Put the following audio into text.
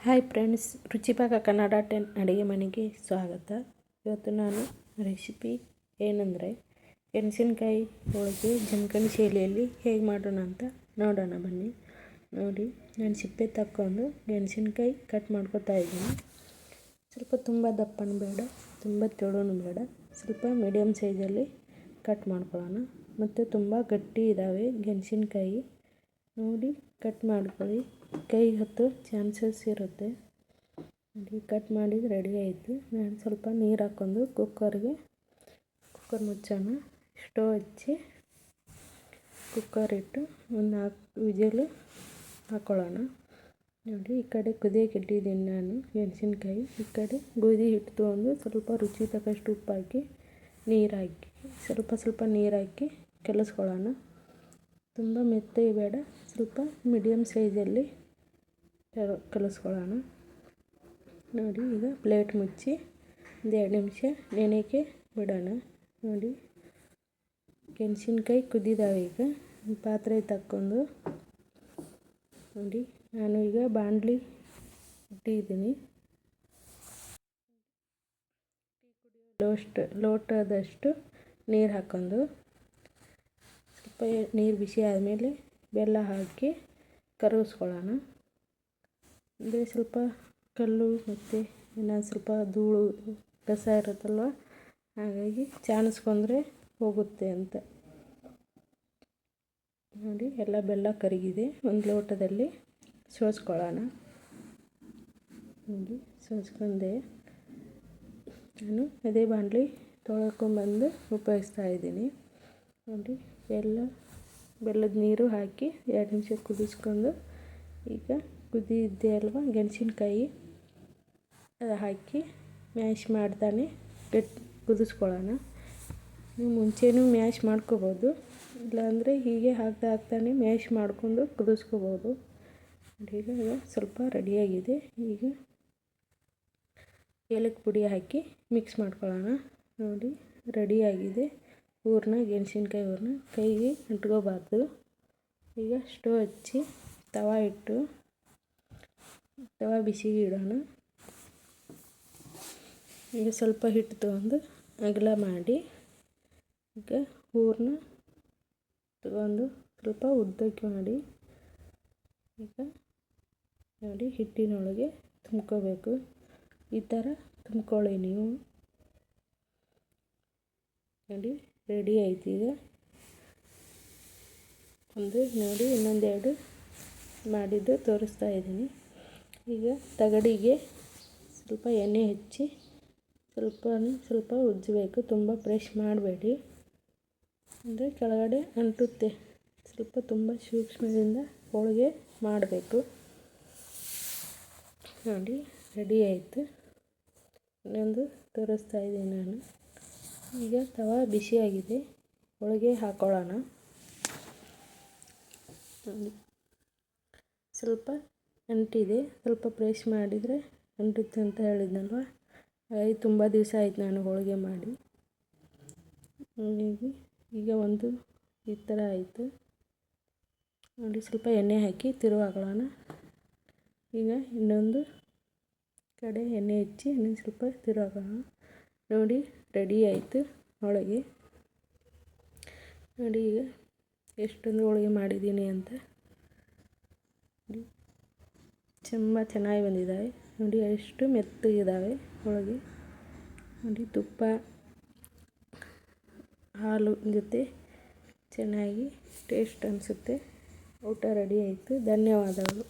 Hi friends Ruchipaka Kannada ten ಅಡುಗೆ ಮನೆಗೆ ಸ್ವಾಗತ ಇವತ್ತು ನಾನು ರೆಸಿಪಿ ಏನಂದರೆ ಮೆಣಸಿನ್ಕಾಯಿ ಹೋಳಿಗೆ ಜಂಕನ್ ಶೈಲಿಯಲ್ಲಿ ಹೇಗೆ ಮಾಡೋಣ ಅಂತ ನೋಡೋಣ ಬನ್ನಿ ನೋಡಿ ನಾನು ಸಿಪ್ಪೆ ತಕ್ಕೊಂಡು ಮೆಣಸಿನ್ಕಾಯಿ ಕಟ್ ಮಾಡ್ಕೊತಾ ಇದ್ದೀನಿ ಸ್ವಲ್ಪ ತುಂಬ ದಪ್ಪನೂ ಬೇಡ ತುಂಬ ತೆಳುನೂ ಬೇಡ ಸ್ವಲ್ಪ ಮೀಡಿಯಮ್ ಸೈಜಲ್ಲಿ ಕಟ್ ಮಾಡ್ಕೊಳ್ಳೋಣ ಮತ್ತು ತುಂಬ ಗಟ್ಟಿ ಇದ್ದಾವೆ ಗೆಣಸಿನ್ಕಾಯಿ ನೋಡಿ ಕಟ್ ಮಾಡ್ಕೊಳ್ಳಿ. ಕೈ ಹತ್ತು ಚಾನ್ಸಸ್ ಇರುತ್ತೆ. ನೋಡಿ ಕಟ್ ಮಾಡಿ ರೆಡಿ ಆಯಿತು. ನಾನು ಸ್ವಲ್ಪ ನೀರು ಹಾಕ್ಕೊಂಡು ಕುಕ್ಕರ್ಗೆ ಕುಕ್ಕರ್ ಮುಚ್ಚೋಣ. ಸ್ಟವ್ ಹಚ್ಚಿ ಕುಕ್ಕರ್ ಇಟ್ಟು ಒಂದು ನಾಲ್ಕು ವಿಜಲು ಹಾಕ್ಕೊಳ್ಳೋಣ ನೋಡಿ, ಈ ಕಡೆ ಕುದಿಯಕ್ಕೆ ಇಟ್ಟಿದ್ದೀನಿ ನಾನು, ಮೆಣಸಿನ್ಕಾಯಿ. ಈ ಕಡೆ ಗೋಧಿ ಹಿಟ್ಟು ತೊಗೊಂಡು ಸ್ವಲ್ಪ ರುಚಿ ತಕ್ಕಷ್ಟು ಉಪ್ಪಾಕಿ ಹಾಕಿ ನೀರು ಹಾಕಿ, ಸ್ವಲ್ಪ ಸ್ವಲ್ಪ ನೀರು ಹಾಕಿ, ಕೆಲಸ್ಕೊಳ್ಳೋಣ. ತುಂಬ ಮೆತ್ತಗೆ ಬೇಡ. ಸ್ವಲ್ಪ ಮೀಡಿಯಮ್ ಸೈಜಲ್ಲಿ ಕಲಿಸ್ಕೊಳ್ಳೋಣ. ನೋಡಿ, ಈಗ ಪ್ಲೇಟ್ ಮುಚ್ಚಿ ಒಂದು ಎರಡು ನಿಮಿಷ ನೆನೆಯೋಕ್ಕೆ ಬಿಡೋಣ. ನೋಡಿ ಮೆಣಸಿನ್ಕಾಯಿ ಕುದ್ದಿದ್ದಾವೆ ಈಗ. ಪಾತ್ರೆ ತಕ್ಕೊಂಡು. ನೋಡಿ, ನಾನು ಈಗ ಬಾಂಡ್ಲಿ ಇಟ್ಟಿದ್ದೀನಿ. ಲೋಸ್ಟ್ ಲೋಟದಷ್ಟು ನೀರು ಹಾಕ್ಕೊಂಡು. ಸ್ವಲ್ಪ ನೀರು ಬಿಸಿ ಆದಮೇಲೆ ಬೆಲ್ಲ ಹಾಕಿ ಕರಗಿಸ್ಕೊಳ್ಳೋಣ. ಅಂದರೆ ಸ್ವಲ್ಪ ಕಲ್ಲು ಮತ್ತು ಇನ್ನೊಂದು ಸ್ವಲ್ಪ ಧೂಳು ಕಸ ಇರುತ್ತಲ್ವ? ಹಾಗಾಗಿ ಚಾಣಿಸ್ಕೊಂಡ್ರೆ ಹೋಗುತ್ತೆ ಅಂತ. ನೋಡಿ, ಎಲ್ಲ ಬೆಲ್ಲ ಕರಗಿದೆ. ಒಂದು ಲೋಟದಲ್ಲಿ ಸೋಸ್ಕೊಳ್ಳೋಣ. ನೋಡಿ, ಸೋಸ್ಕೊಂಡೆ. ನಾನು ಅದೇ ಬಾಂಡ್ಲಿ ತೊಳ್ಕೊಂಡ್ಬಂದು ಉಪಯೋಗಿಸ್ತಾ ಇದ್ದೀನಿ. ನೋಡಿ ಬೆಲ್ಲ ಬೆಲ್ಲದ ನೀರು ಹಾಕಿ ಎರಡು ನಿಮಿಷ ಕುದಿಸ್ಕೊಂಡು ಈಗ ಕುದಿಯಿದ್ದೆ ಅಲ್ವಾ ಗೆಣಸಿನ್ಕಾಯಿ ಅದು ಹಾಕಿ ಮ್ಯಾಶ್ ಮಾಡ್ತಾನೆ. ಗಟ್ ಕುದಿಸ್ಕೊಳ್ಳೋಣ. ನೀವು ಮುಂಚೆನೂ ಮ್ಯಾಶ್ ಮಾಡ್ಕೋಬೋದು. ಇಲ್ಲಾಂದರೆ ಹೀಗೆ ಹಾಕ್ತಾ ಹಾಕ್ತಾನೆ ಮ್ಯಾಶ್ ಮಾಡಿಕೊಂಡು ಕುದಿಸ್ಕೋಬೋದು. ಈಗ ಸ್ವಲ್ಪ ರೆಡಿಯಾಗಿದೆ. ಈಗ ಏಲಕ್ಕಿ ಪುಡಿ ಹಾಕಿ ಮಿಕ್ಸ್ ಮಾಡ್ಕೊಳ್ಳೋಣ. ನೋಡಿ, ರೆಡಿಯಾಗಿದೆ. ಹೂರಣ ಗೆಣಸಿನ್ಕಾಯಿ ಊರನ್ನ ಕೈಗೆ ಅಂಟ್ಕೋಬಾರ್ದು ಈಗ ಸ್ಟವ್ ಹಚ್ಚಿ ತವ ಇಟ್ಟು, ತವ ಬಿಸಿಗೆ ಇಡೋಣ. ಈಗ ಸ್ವಲ್ಪ ಹಿಟ್ಟು ತೊಗೊಂಡು ಅಗಲ ಮಾಡಿ, ಈಗ ಹೂರನ್ನ ತಗೊಂಡು ಸ್ವಲ್ಪ ಉದ್ದಕ್ಕೆ ಮಾಡಿ, ಈಗ ನೋಡಿ ಹಿಟ್ಟಿನೊಳಗೆ ತುಂಬ್ಕೋಬೇಕು. ಈ ಥರ ತುಂಬ್ಕೊಳ್ಳಿ ನೀವು. ನೋಡಿ. ರೆಡಿ ಆಯ್ತು ಈಗ. ಒಂದು ನೋಡಿ ಇನ್ನೊಂದೆರಡು ಮಾಡಿದ್ದು ತೋರಿಸ್ತಾ ಇದ್ದೀನಿ. ಈಗ ತಗಡಿಗೆ ಸ್ವಲ್ಪ ಎಣ್ಣೆ ಹಚ್ಚಿ ಸ್ವಲ್ಪ ಸ್ವಲ್ಪ ಉಜ್ಜಬೇಕು. ತುಂಬ ಪ್ರೆಶ್ ಮಾಡಬೇಡಿ. ಅಂದರೆ ಕೆಳಗಡೆ ಅಂಟುತ್ತೆ. ಸ್ವಲ್ಪ ತುಂಬ ಸೂಕ್ಷ್ಮದಿಂದ ಹೋಳಿಗೆ ಮಾಡಬೇಕು. ನೋಡಿ, ರೆಡಿ ಆಯಿತು. ಇನ್ನೊಂದು ತೋರಿಸ್ತಾ ಇದ್ದೀನಿ ನಾನು. ಈಗ ತವ ಬಿಸಿಯಾಗಿದೆ ಹೋಳಿಗೆ ಹಾಕೊಳ್ಳೋಣ. ಸ್ವಲ್ಪ ಅಂಟಿದೆ. ಸ್ವಲ್ಪ ಪ್ರೆಶ್ ಮಾಡಿದರೆ ಅಂಟುತ್ತೆ ಅಂತ ಹೇಳಿದ್ನಲ್ವ? ಹಾಗಾಗಿ ತುಂಬ ದಿವಸ ಆಯ್ತು ನಾನು ಹೋಳಿಗೆ ಮಾಡಿ. ಹಾಗಾಗಿ ಈಗ ಒಂದು ಈ ಥರ ಆಯಿತು. ನೋಡಿ, ಸ್ವಲ್ಪ ಎಣ್ಣೆ ಹಾಕಿ ತಿರುವು ಹಾಕೊಳ್ಳೋಣ. ಈಗ ಇನ್ನೊಂದು ಕಡೆ ಎಣ್ಣೆ ಹಚ್ಚಿ ಇನ್ನೊಂದು ಸ್ವಲ್ಪ ತಿರುವು ನೋಡಿ ರೆಡಿ ಆಯಿತು ಹೋಳಿಗೆ ನೋಡಿ ಈಗ ಎಷ್ಟೊಂದು ಹೋಳಿಗೆ ಮಾಡಿದ್ದೀನಿ ಅಂತ. ತುಂಬ ಚೆನ್ನಾಗಿ ಬಂದಿದ್ದಾವೆ. ನೋಡಿ ಎಷ್ಟು ಮೆತ್ತಗಿದ್ದಾವೆ ಹೋಳಿಗೆ ನೋಡಿ ತುಪ್ಪ, ಹಾಲು ಜೊತೆ ಚೆನ್ನಾಗಿ ಟೇಸ್ಟ್ ಅನಿಸುತ್ತೆ. ಊಟ ರೆಡಿ ಆಯಿತು. ಧನ್ಯವಾದಗಳು.